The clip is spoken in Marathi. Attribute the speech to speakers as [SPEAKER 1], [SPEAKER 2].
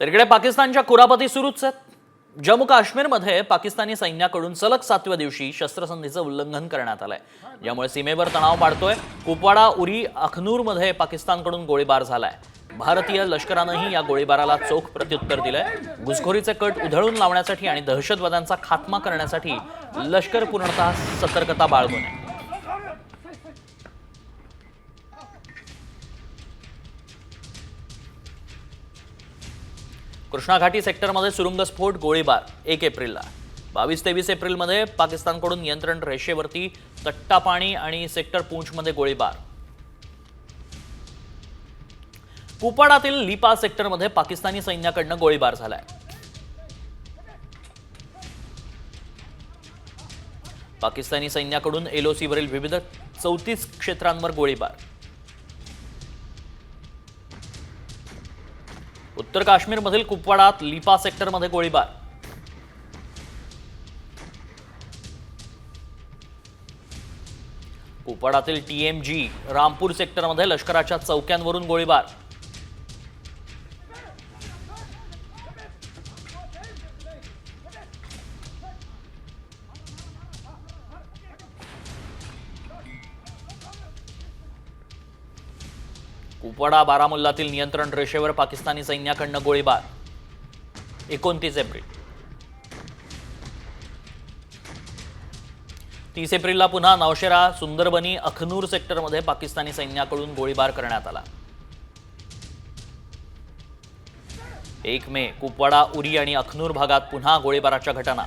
[SPEAKER 1] तर इकडे पाकिस्तानच्या कुरापती सुरूच आहेत. जम्मू काश्मीरमध्ये पाकिस्तानी सैन्याकडून सलग सातव्या दिवशी शस्त्रसंधीचं उल्लंघन करण्यात आलंय. ज्यामुळे सीमेवर तणाव वाढतोय कुपवाडा उरी अखनूरमध्ये पाकिस्तानकडून गोळीबार झालाय. भारतीय लष्करानंही या गोळीबाराला चोख प्रत्युत्तर दिलंय. घुसखोरीचे कट उधळून लावण्यासाठी आणि दहशतवाद्यांचा खात्मा करण्यासाठी लष्कर पूर्णतः सतर्कता बाळगून आहे. कृष्णाघाटी सेक्टरमध्ये सुरुंगस्फोट गोळीबार एक एप्रिलला. बावीस तेवीस एप्रिलमध्ये पाकिस्तानकडून नियंत्रण रेषेवरती तट्टापाणी आणि सेक्टर पूंछमध्ये गोळीबार. कुपाडातील लिपा सेक्टरमध्ये पाकिस्तानी सैन्याकडनं गोळीबार झालाय. पाकिस्तानी सैन्याकडून एलओसीवरील विविध चौतीस क्षेत्रांवर गोळीबार. उत्तर काश्मीरमधील कुपवाडात लिपा सेक्टरमध्ये गोळीबार. कुपवाडातील टीएमजी रामपूर सेक्टरमध्ये लष्कराच्या चौक्यांवरून गोळीबार. कुपवाडा बारामुल्लातील नियंत्रण रेषेवर पाकिस्तानी सैन्याकडनं गोळीबार. एकोणतीस एप्रिल. तीस एप्रिलला पुन्हा नौशेरा सुंदरबनी अखनूर सेक्टरमध्ये पाकिस्तानी सैन्याकडून गोळीबार करण्यात आला. एक मे कुपवाडा उरी आणि अखनूर भागात पुन्हा गोळीबाराच्या घटना.